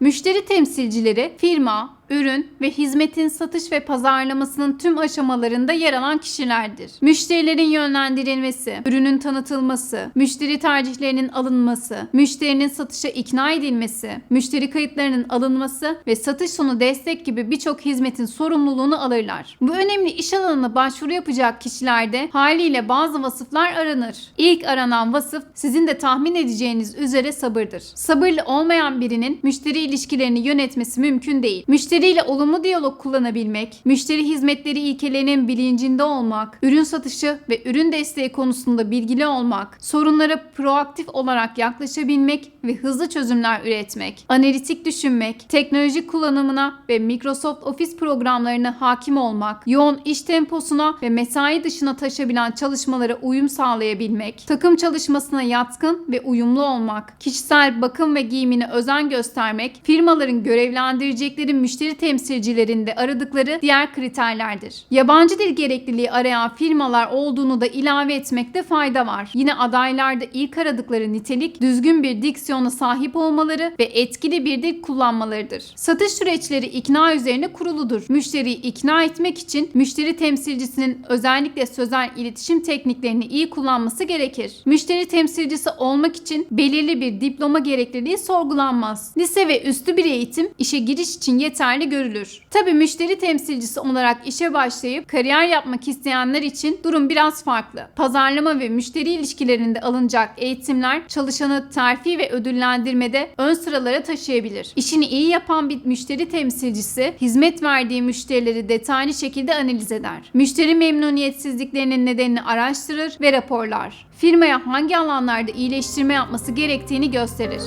Müşteri temsilcileri firma, ürün ve hizmetin satış ve pazarlamasının tüm aşamalarında yer alan kişilerdir. Müşterilerin yönlendirilmesi, ürünün tanıtılması, müşteri tercihlerinin alınması, müşterinin satışa ikna edilmesi, müşteri kayıtlarının alınması ve satış sonu destek gibi birçok hizmetin sorumluluğunu alırlar. Bu önemli iş alanına başvuru yapacak kişilerde haliyle bazı vasıflar aranır. İlk aranan vasıf sizin de tahmin edeceğiniz üzere sabırdır. Sabırlı olmayan birinin müşteri ilişkilerini yönetmesi mümkün değil. Müşteriyle olumlu diyalog kullanabilmek, müşteri hizmetleri ilkelerinin bilincinde olmak, ürün satışı ve ürün desteği konusunda bilgili olmak, sorunlara proaktif olarak yaklaşabilmek ve hızlı çözümler üretmek, analitik düşünmek, teknoloji kullanımına ve Microsoft Office programlarına hakim olmak, yoğun iş temposuna ve mesai dışına taşabilen çalışmalara uyum sağlayabilmek, takım çalışmasına yatkın ve uyumlu olmak, kişisel bakım ve giyimine özen göstermek, firmaların görevlendirecekleri müşteri temsilcilerinde aradıkları diğer kriterlerdir. Yabancı dil gerekliliği arayan firmalar olduğunu da ilave etmekte fayda var. Yine adaylarda ilk aradıkları nitelik düzgün bir diksiyona sahip olmaları ve etkili bir dil kullanmalarıdır. Satış süreçleri ikna üzerine kuruludur. Müşteriyi ikna etmek için müşteri temsilcisinin özellikle sözel iletişim tekniklerini iyi kullanması gerekir. Müşteri temsilcisi olmak için belirli bir diploma gerekliliği sorgulanmaz. Lise ve üstü bir eğitim işe giriş için yeterli görülür. Tabii müşteri temsilcisi olarak işe başlayıp kariyer yapmak isteyenler için durum biraz farklı. Pazarlama ve müşteri ilişkilerinde alınacak eğitimler çalışanı terfi ve ödüllendirmede ön sıralara taşıyabilir. İşini iyi yapan bir müşteri temsilcisi hizmet verdiği müşterileri detaylı şekilde analiz eder. Müşteri memnuniyetsizliklerinin nedenini araştırır ve raporlar. Firmaya hangi alanlarda iyileştirme yapması gerektiğini gösterir.